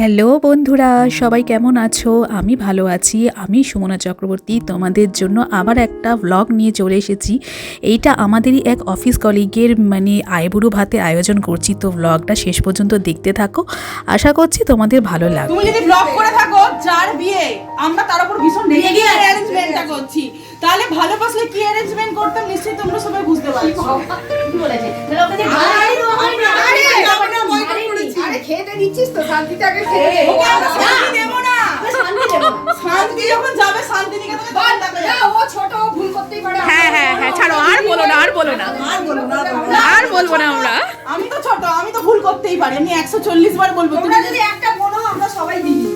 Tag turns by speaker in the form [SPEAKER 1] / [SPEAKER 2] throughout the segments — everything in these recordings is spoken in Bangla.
[SPEAKER 1] হ্যালো বন্ধুরা সবাই কেমন আছো? আমি ভালো আছি। আমি সুমনা চক্রবর্তী তোমাদের জন্য আবার একটা ব্লগ নিয়ে চলে এসেছি। এইটা আমাদেরই এক অফিস কলিগের মানে আইবুড়ো ভাতে আয়োজন করছি। তো ব্লগটা শেষ পর্যন্ত দেখতে থাকো। আশা করছি তোমাদের ভালো লাগবে।
[SPEAKER 2] তুমি যদি ব্লগ করে থাকো যার বিয়ে আমরা তার উপর ভীষণ রেগে অ্যারেঞ্জমেন্টটা করছি। তাহলে ভালোবাসলে কি অ্যারেঞ্জমেন্ট করতাম নিশ্চয়ই তোমরা সবাই বুঝতে পারছ।
[SPEAKER 3] আরে খেতে দিচ্ছিস তো? শান্তিটাকে খেতে
[SPEAKER 2] ওকে আমরা শান্তি দেবো না।
[SPEAKER 3] শান্তি দেবো
[SPEAKER 2] শান্তি যখন যাবে শান্তি নিকেতনে তখন তাকে
[SPEAKER 3] না, ও ছোট ও ভুল করতেই পারে।
[SPEAKER 1] হ্যাঁ হ্যাঁ হ্যাঁ ছাড়ো আর বলো না আর বলো না।
[SPEAKER 2] আর বলব না আর বলব না।
[SPEAKER 1] আর বলব না আমরা।
[SPEAKER 2] আমি তো ছোট আমি তো ভুল করতেই পারি। আমি একশো চল্লিশ বার বলব তুমি
[SPEAKER 3] তোমরা যদি একটা বোন হও, আমরা সবাই দিদি।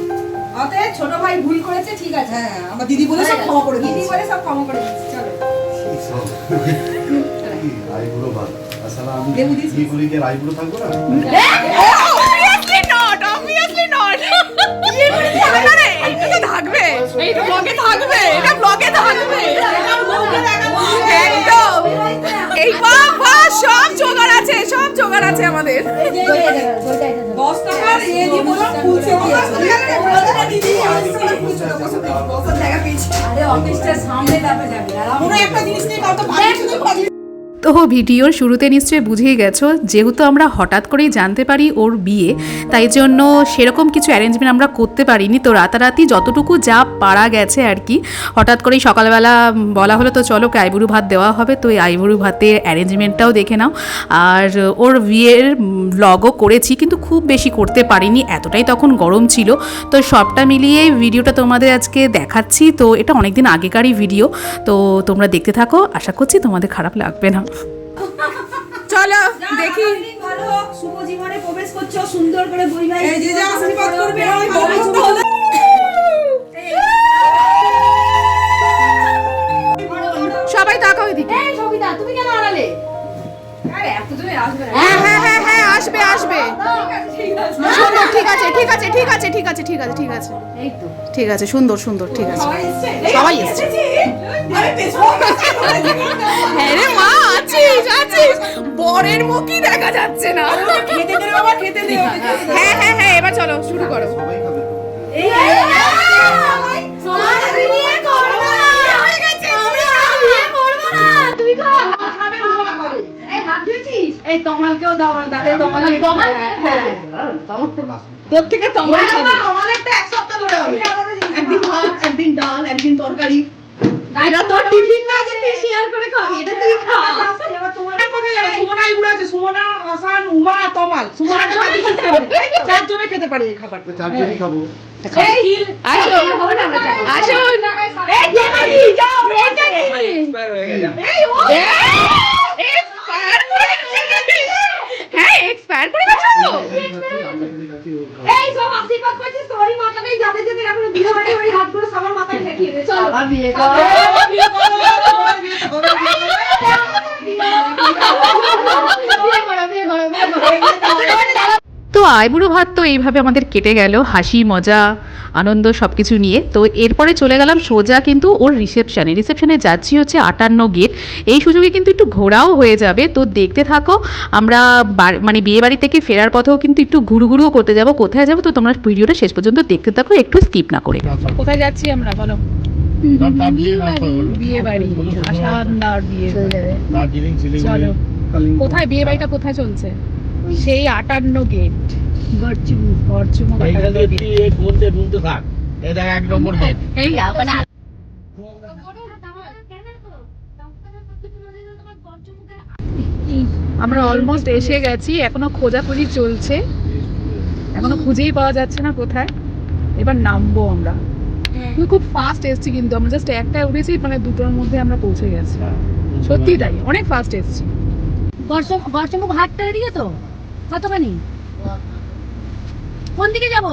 [SPEAKER 3] অতএব ছোট ভাই ভুল করেছে ঠিক আছে
[SPEAKER 2] হ্যাঁ আমার দিদি বলে সব ক্ষমা করে
[SPEAKER 3] দিদি বলে সব ক্ষমা করে দিচ্ছি চলো।
[SPEAKER 4] আইবুড়ো ভাত আসলে আমি কি করি কি আইবুড়ো থাকব না?
[SPEAKER 1] থাকবে? এটা ব্লগে থাকবে? একদম। এই বা বা সব জোগাড় আছে সব জোগাড় আছে আমাদের।
[SPEAKER 2] দশ টাকার ইয়ে দিয়ে বললাম ফুলছে জায়গা পেয়েছি
[SPEAKER 3] আরে অফিসটার সামনে যাবে যাবি। আরাম
[SPEAKER 2] কোনো একটা জিনিস নিয়ে পাঠিয়েছে পাঠিয়ে
[SPEAKER 1] তো ভিডিওর শুরুতে নিশ্চয়ই বুঝেই গেছো, যেহেতু আমরা হঠাৎ করেই জানতে পারি ওর বিয়ে, তাই জন্য সেরকম কিছু অ্যারেঞ্জমেন্ট আমরা করতে পারিনি। তো রাতারাতি যতটুকু যা পারা গেছে আর কি, হঠাৎ করেই সকালবেলা বলা হলো, তো চলো আইবুড়ু ভাত দেওয়া হবে। তো এই আইবুড়ু ভাতের অ্যারেঞ্জমেন্টটাও দেখে নাও। আর ওর বিয়ের ব্লগও করেছি, কিন্তু খুব বেশি করতে পারিনি, এতটাই তখন গরম ছিল। তো সবটা মিলিয়ে ভিডিওটা তোমাদের আজকে দেখাচ্ছি। তো এটা অনেকদিন আগেকারই ভিডিও। তো তোমরা দেখতে থাকো, আশা করছি তোমাদের খারাপ লাগবে না। চলো দেখি।
[SPEAKER 3] ভালো। শুভ জীবনে প্রবেশ করছ সুন্দর করে বই ভাই
[SPEAKER 2] এই যে যে আশীর্বাদ করবে
[SPEAKER 3] ঠিক আছে ঠিক আছে।
[SPEAKER 1] ঠিক আছে
[SPEAKER 3] এই তো।
[SPEAKER 1] ঠিক আছে সুন্দর সুন্দর ঠিক আছে।
[SPEAKER 2] সবাই এসছে?
[SPEAKER 1] সবাই এসছে।
[SPEAKER 2] আমি
[SPEAKER 1] হ্যাঁ রে মা আছিস আছিস। বরের মুখই দেখা যাচ্ছে না।
[SPEAKER 2] খেতে দে বাবা খেতে দে।
[SPEAKER 1] হ্যাঁ হ্যাঁ হ্যাঁ এবার চলো শুরু করো।
[SPEAKER 4] সবাই খাবে। তো?
[SPEAKER 3] এই হয়ে তোমালকেও দাও না হ্যাঁ।
[SPEAKER 2] তোর থেকে তোমার খাবে
[SPEAKER 3] আমাদেরটা এক সপ্তাহ ধরে হবে
[SPEAKER 2] একদিন ভাত একদিন ডাল একদিন তরকারি
[SPEAKER 3] এটা তোর টিফিন না যে তুই শেয়ার করে খাবি এটা তুই খা
[SPEAKER 2] চারজনে খেতে পারে এই খাবার
[SPEAKER 4] চারজনই খাব
[SPEAKER 3] এই
[SPEAKER 1] আসো
[SPEAKER 3] হবে না
[SPEAKER 1] আসুন
[SPEAKER 3] এই জানি যাও এটা কি এই ও
[SPEAKER 1] এক্সপায়ার করে হ্যাঁ এক্সপায়ার করে গেছো
[SPEAKER 3] এই সব আশীর্বাদ করছিস তোরই মাথাতেই যাতে যাতে এখন বিয়ে বাড়ি ওই হাতগুলো সবার মাথায় ঠেকিয়ে দে চল। বিয়ে কর। বিয়ে করো বিয়ে করো বিয়ে করো
[SPEAKER 1] তো আইবুড়ো ভাত তো এইভাবে আমাদের কেটে গেল হাসি মজা আনন্দ সব কিছু নিয়ে। তো এরপরে চলে গেলাম সোজা কিন্তু ওর রিসেপশানে। রিসেপশানে যাচ্ছি হচ্ছে আটান্ন গেট। এই সুযোগে কিন্তু একটু ঘোরাও হয়ে যাবে। তো দেখতে থাকো আমরা মানে বিয়ে বাড়ি থেকে ফেরার পথেও কিন্তু একটু ঘুরু ঘুরুও করতে যাব। কোথায় যাব তো তোমরা ভিডিওটা শেষ পর্যন্ত দেখতে থাকো একটু স্কিপ না করে। কোথায় যাচ্ছি আমরা বলো? বিয়ে বাড়ি বিয়ে চলো কোথায় বিয়ে বাড়িটা কোথায় চলছে? সেই আটান্ন গেট এই আমরা অলমোস্ট এসে গেছি এখনও খোঁজাখুঁজি চলছে। এখনও খুঁজেই পাওয়া যাচ্ছে না কোথায়। এবার নামবো আমরা। কিন্তু খুব ফাস্ট এসছি কিন্তু আমরা জাস্ট একটায় উঠেছি মানে দুটোর মধ্যে আমরা পৌঁছে গেছি। সত্যি তাই অনেক ফাস্ট এসছি।
[SPEAKER 3] গরচমুখ হাটটা এদিকে তো? কতখানি? কোন দিকে যাব?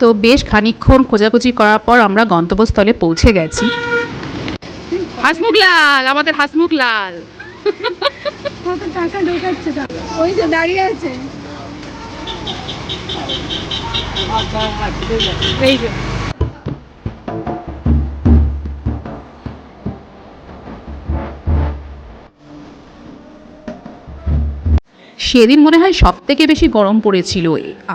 [SPEAKER 1] তো বেশ খানিকক্ষণ খোঁজাখুঁজি করার পর আমরা গন্তব্যস্থলে পৌঁছে গেছি। হাসমুখ লাল আমাদের হাসমুখ লাল
[SPEAKER 3] কত টাকা ঢোকাচ্ছে ওই যে দাঁড়িয়ে আছে।
[SPEAKER 1] এই যে। সেদিন মনে হয় সব থেকে বেশি গরম পড়েছিল।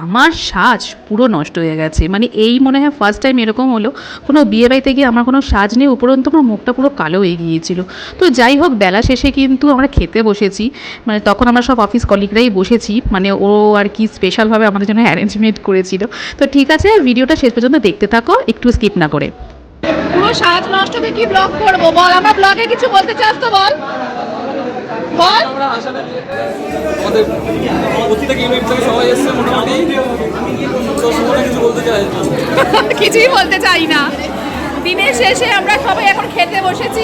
[SPEAKER 1] আমার সাজ পুরো নষ্ট হয়ে গেছে। মানে এই মনে হয় ফার্স্ট টাইম এরকম হলো। কোনো বিয়ে বাড়িতে গিয়ে আমার কোনো সাজ নেই, উপরন্তু আমার মুখটা পুরো কালো হয়ে গিয়েছিল। তো যাই হোক, বেলা শেষে কিন্তু আমরা খেতে বসেছি। মানে তখন আমরা সব অফিস কলিগরাই বসেছি। মানে ও আর কি স্পেশালভাবে আমাদের জন্য অ্যারেঞ্জমেন্ট করেছিল। তো ঠিক আছে, ভিডিওটা শেষ পর্যন্ত দেখতে থাকো, একটু স্কিপ না করে।
[SPEAKER 3] পুরো সাজ কি ব্লগ করব বল? আমার ব্লগে কিছু বলতে চাস তো বল। বল
[SPEAKER 5] আমাদের প্রত্যেক ইউনিট থেকে সবাই এসছে মোটামুটি। কিছু বলতে চাই?
[SPEAKER 3] কিছুই বলতে চাই না। দিনের শেষে আমরা সবাই এখন খেতে বসেছি।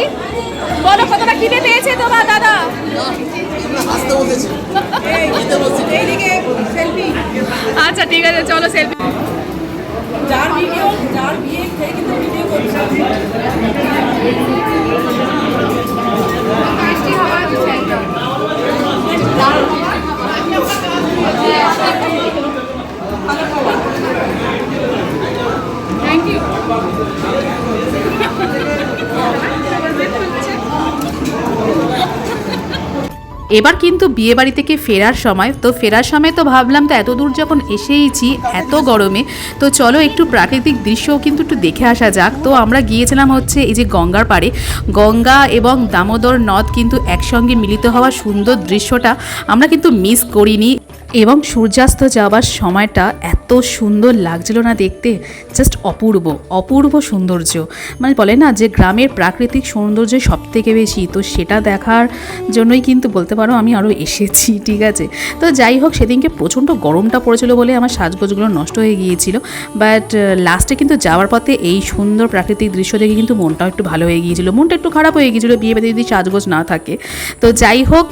[SPEAKER 3] বলো কতটা খিদে পেয়েছে তোমার দাদা? আচ্ছা ঠিক আছে চলো সেলফি
[SPEAKER 2] যার ভিডিও যার বিয়ে খেয়ে কিন্তু ভিডিও করছে।
[SPEAKER 1] এবার কিন্তু বিয়ে বাড়ি থেকে ফেরার সময়? তো ফেরার সময় তো ভাবলাম তো এত দূর যখন এসেইছি, এত গরমে, তো চলো একটু প্রাকৃতিক দৃশ্যও কিন্তু একটু দেখে আসা যাক। তো আমরা গিয়েছিলাম হচ্ছে এই যে গঙ্গার পাড়ে। গঙ্গা এবং দামোদর নদ কিন্তু একসঙ্গে মিলিত হওয়া সুন্দর দৃশ্যটা আমরা কিন্তু মিস করিনি। এবং সূর্যাস্ত যাওয়ার সময়টা এত সুন্দর লাগছিল না দেখতে জাস্ট অপূর্ব অপূর্ব সৌন্দর্য। মানে বলে না যে গ্রামের প্রাকৃতিক সৌন্দর্য সব থেকে বেশি, তো সেটা দেখার জন্যই কিন্তু বলতে পারো আমি আরও এসেছি, ঠিক আছে? তো যাই হোক, সেদিনকে প্রচণ্ড গরমটা পড়েছিল বলে আমার সাজগোজগুলো নষ্ট হয়ে গিয়েছিল। বাট লাস্টে কিন্তু যাওয়ার পথে এই সুন্দর প্রাকৃতিক দৃশ্য দেখে কিন্তু মনটাও একটু ভালো হয়ে গিয়েছিল। মনটা একটু খারাপ হয়ে গিয়েছিল, বিয়ে বাড়িতে যদি সাজগোজ না থাকে। তো যাই হোক,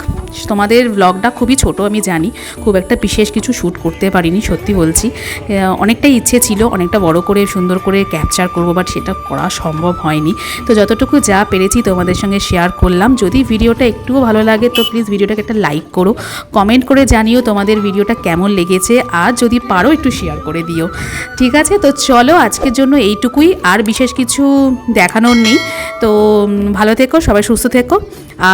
[SPEAKER 1] তোমাদের ব্লগটা খুবই ছোট, আমি জানি। খুব একটা বিশেষ কিছু শ্যুট করতে পারিনি, সত্যি বলছি। আহ, অনেকটাই ইচ্ছে ছিল অনেকটা বড় করে সুন্দর করে ক্যাপচার করব বাট সেটা করা সম্ভব হয়নি। তো যতটুকু যা পেরেছি তোমাদের সঙ্গে শেয়ার করলাম। যদি ভিডিওটা একটুও ভালো লাগে তো প্লিজ ভিডিওটাকে একটা লাইক করো। কমেন্ট করে জানিও তোমাদের ভিডিওটা কেমন লেগেছে। আর যদি পারো একটু শেয়ার করে দিও। ঠিক আছে? তো চলো আজকের জন্য এইটুকুই। আর বিশেষ কিছু দেখানোর নেই। তো ভালো থেকো সবাই সুস্থ থেকো।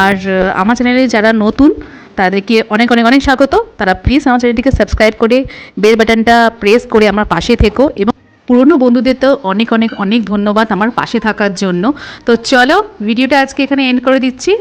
[SPEAKER 1] আর আমার চ্যানেলে যারা নতুন তাদেরকে অনেক অনেক অনেক স্বাগত। তারা প্লিজ আমার চ্যানেলটিকে সাবস্ক্রাইব করে বেল বাটনটা প্রেস করে আমার পাশে থেকো এবং পুরনো বন্ধুদের তো অনেক অনেক অনেক ধন্যবাদ আমার পাশে থাকার জন্য। তো চলো ভিডিওটা আজকে এখানে এন্ড করে দিচ্ছি।